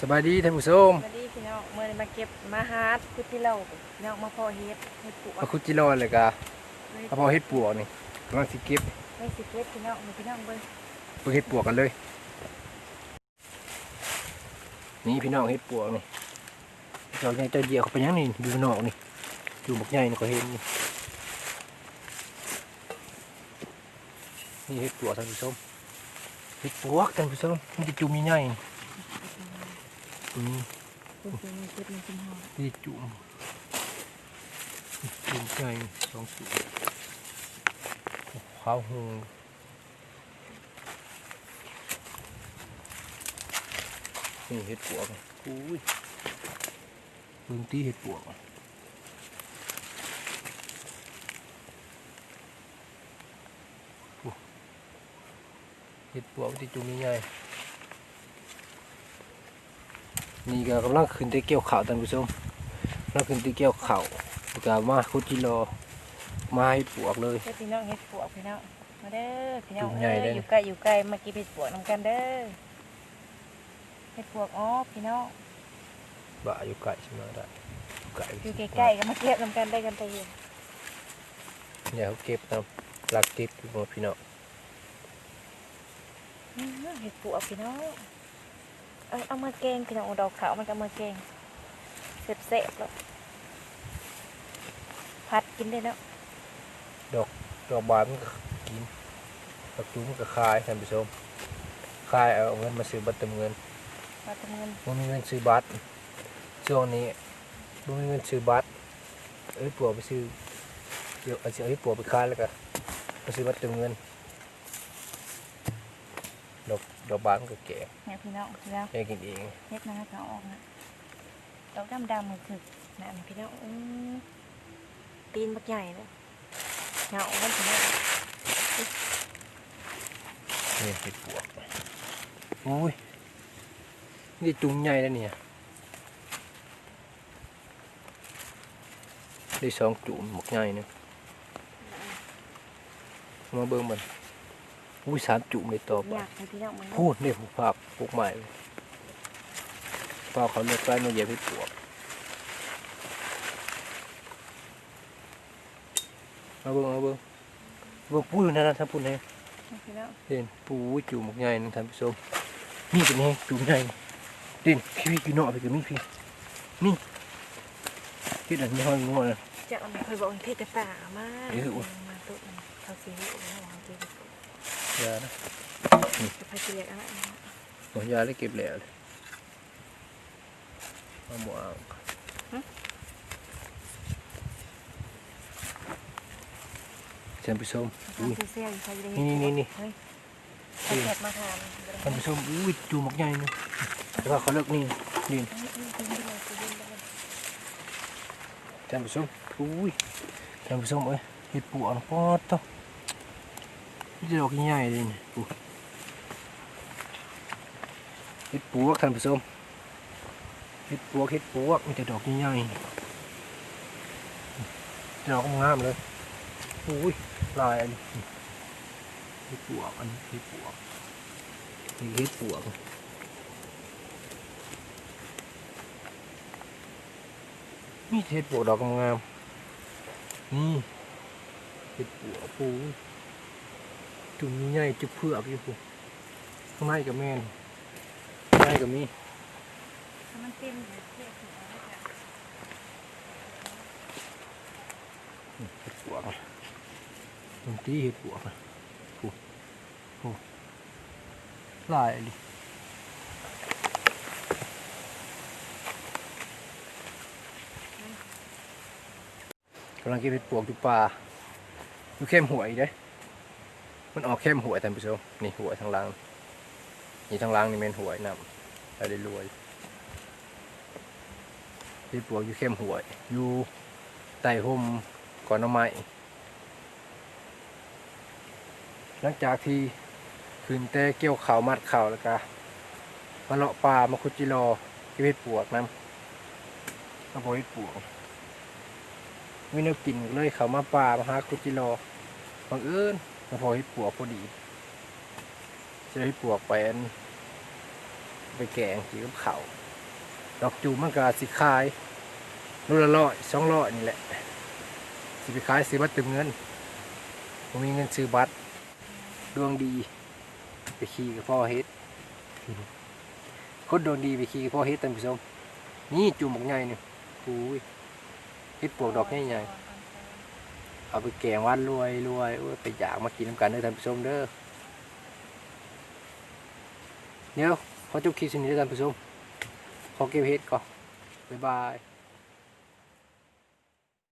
สบายดีท่านผู้ชมสวัสดีพี่น้องเมื่อนี้มาเก็บมาหาคุดที่เราพี่น้องมาพอเฮ็ดเฮ็ดปลูกมาคุดจิโร่เลยกะเอาพอเฮ็ดปวกนี่กำลังสิเก็บไม่สิเก็บพี่น้องมีพี่น้องเบิ่งเพิ่งเฮ็ดปวกกันเลย นี่พี่น้องเฮ็ดปวกนี่เจ้าใหญ่เจ้าเหยี่ยวเขาไปยังนี่ดูนอกนี่อยู่บักใหญ่นี่ก็เห็นนี่นี่เฮ็ดปวกท่านผู้ชมเฮ็ดปวกท่านผู้ชมมันจะจุ่มใหญ่ๆ นี่มนี่จุ่มจุ่มใหญ่สองจุ่มข้าวหงนี่เห็ดปวกอุ้ยเบิ่งตีเห็ดปวกเห็ดปวกที่จุ่มใหญ่ๆ นี่ก็กำลังขึ้นไปเกี่ยวข่าวท่านผู้ชมกำลังขึ้นไปเกี่ยวข่าวแล้วก็มาคุดจิโรมาเห็ดปวกเลย เฮ็ดพี่น้องเฮ็ดปลวกพี่น้องมาเด้อพี่น้องจุ่มใหญ่เอ้ยเลยอยู่ใกล้อยู่ใกล้มากินเฮ็ดปลวกนํกันเด้อเฮ็ดปลวกอ๋อพี่น้องบ่าอยู่ไกลใช่ไหมได้อยู่ไกลอยู่ใกล้ๆก็มาเก็บนํกันได้กันไปเองเนี่ยเขาเก็บนะรักเก็บอยู่หมดพี่น้อง อื้อเฮ็ดปลวกพี่น้อง เอาเอามาแกงพี่น้องเอาดอกขาวมันก็เอามาแกงเสร็จๆแล้วผัดกินได้เนาะดอกบานมันก็กินดอกจูมันก็คายท่านผู้ชมคายเอาเงินมาซื้อบัตรเติมเงินมาทำเงินบ่มีเงินซื้อบัตรช่วงนี้บ่มีเงินซื้อบัตรเอ้ยปัวไปซื้อเดี๋ยวเอาสิเอาให้ปัวไปคายแล้วก็มาซื้อบัตรเติมเงิน ดอกดอกบานมันก็แก่เนี่ยพี่น้องพี่น้องแก่กินเองเฮ็ดมาให้เขาออกนะดอกดำดำมันคือนั่นพี่น้องอื้อตีนบักใหญ่เลยเหงามันถึงเนี่ยนี่เห็ดปวกโอ้ยนี่จุ่มใหญ่แล้วเนี่ยได้สองจุ่มหมกใหญ่เนึงมาเบิ่งมัน อุ้ยสามจุ่มเลยต่อไปอยากให้พี่น้องมันพูดนี่ผูกผักปลูกใหม่พอเขาเลือกใกล้มาเหยียบให้ปวกมาเบิ่งมาเบิ่งเบิ่งปุ้ยนั่นนะท่านพูดให้พี่น้องเด่นปูจุ่มหมกใหญ่นะท่านผู้ชมนี่เป็นไงจุ่มใหญ่เด่นพี่พี่กินเนาะไปกับมีพี่นี่ที่ดันไม่ห้อยงัวนะจะเอามาเคยบอกให้เทศแต่ป่ามากเอออุ๊ยมาตุ๊ดมันเขาสีเหลืองแล้วเขาสีเหลือง ยานะจะไปเรียกอะไรนะหมอยาได้เก็บแล้วเลยเอาหมอเอาท่านผู้ชมเขาอุ้ยเซี่ยวๆอยู่ใครจะได้นี่นี่นี่เฮ้ยเขาเก็บมาทานท่านผู้ชมอุ้ยจุ่มหมกใหญ่นะแต่ว่าเขาเลิกนี่นี่ท่านผู้ชมอุ้ยท่านผู้ชมเอ้ยเห็ดปวกนะปอดต่อ นี่จะดอกใหญ่เลยนี่อู้เห็ดปวกท่านผู้ชมเห็ดปวกเห็ดปวกมีแต่ดอกใหญ่ดอกงามเลยอุ้ยลายอันเห็ดปวกอันเห็ดปวกนี่เห็ดปวกนี่เห็ดปวกดอกงามนี่เห็ดปวกปู จุ่มใหญ่จุ่มเผือกอยู่ปูข้างในกับแม่นข้างในกับมีมันเต็มเลยเทียบถึงอะไรกันเห็ดปวกนะตรงที่เห็ดปวกนะปูปูลายดิกำลังกินเห็ดปวกอยู่ป่าอยู่เข้มหวยเด้ มันออกเข้มหวยท่านผู้ชมนี่หวยทางล่างนี่ทางล่างนี่เป็นหวยนำได้รวยเห็ดปวกอยู่เข้มหวยอยู่ใต้ห่มก่อนน้ำไม้หลังจากที่คืนแต่เกี่ยวข่าวมัดข่าวแล้วก็มาเลาะป่ามาคุดจิโรอเก็บเห็ดปวกน้ำมาโปเห็ดปวกวินากินเลยเขามาป่ามาหาคุดจิโรบังเอิญ มาพอเห็ดปวกพอดีจะได้เห็ดปวกไปนไปแกงกินกับข้าวดอกจูมันก็สิขายรูละร้อยสองร้อยนี่แหละสิไปขายซื้อบัตรเติมเงินผมมีเงินซื้อบัตรดวงดี ไปขี่กับพ่อเฮ็ดคนดวงดีไปขี่กับพ่อเฮ็ดท่านผู้ชมนี่จูบบักใหญ่นี่โอ้ยเฮ็ดปวกดอกใหญ่ๆ เอาไปแกงวัดรวยรวยไปอยากมากินน้ำกันเด้อท่านผู้ชมเด้อเดี๋ยวขอจบคลิปสิ่นี้เด้อท่านผู้ชมขอเก็บเห็ดก่อนบ๊ายบาย